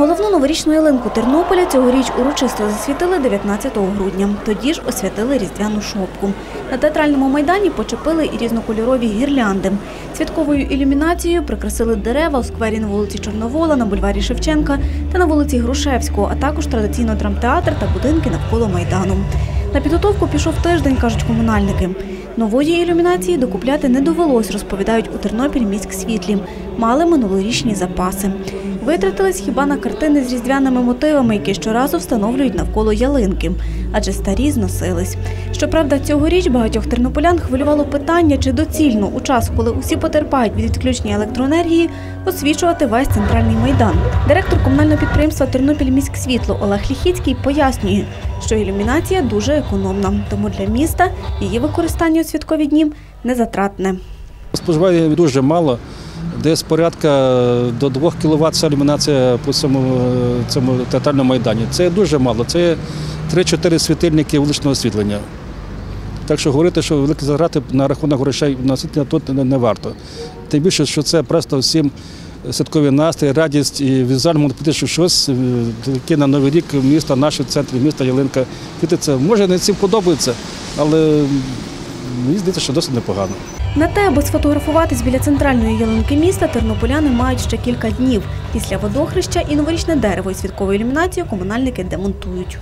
Головну новорічну ялинку Тернополя цьогоріч урочисто засвітили 19 грудня. Тоді ж освятили різдвяну шопку. На театральному майдані почепили і різнокольорові гірлянди. Святковою ілюмінацією прикрасили дерева у сквері на вулиці Чорновола, на бульварі Шевченка та на вулиці Грушевського, а також традиційно драмтеатр та будинки навколо майдану. На підготовку пішов тиждень, кажуть комунальники. Нової ілюмінації докупляти не довелось, розповідають у Тернопіль міськ світлі. Мали минулорічні запаси. Витратились хіба на картини з різдвяними мотивами, які щоразу встановлюють навколо ялинки, адже старі зносились. Щоправда, цьогоріч багатьох тернополян хвилювало питання, чи доцільно у час, коли усі потерпають від відключення електроенергії, освічувати весь центральний майдан. Директор комунального підприємства Тернопіль міськ світло Олег Ліхіцький пояснює, що ілюмінація дуже економна, тому для міста її використання у святкові дні незатратне. Споживає дуже мало, десь порядка до 2 кВт ілюмінація по цьому, цьому театральному майдані. Це дуже мало. Це 3-4 світильники вуличного освітлення. Так що говорити, що великі затрати на рахунок грошей на освітлення тут не, варто. Тим більше, що це просто всім святковий настрій, радість і візуально можна що щось е, таке на Новий рік міста, наше в центрі міста Ялинка. Це може не всім подобається, але мені здається, що досить непогано. На те, аби сфотографуватись біля центральної ялинки міста, тернополяни мають ще кілька днів. Після водохреща і новорічне дерево і святкову ілюмінацію комунальники демонтують.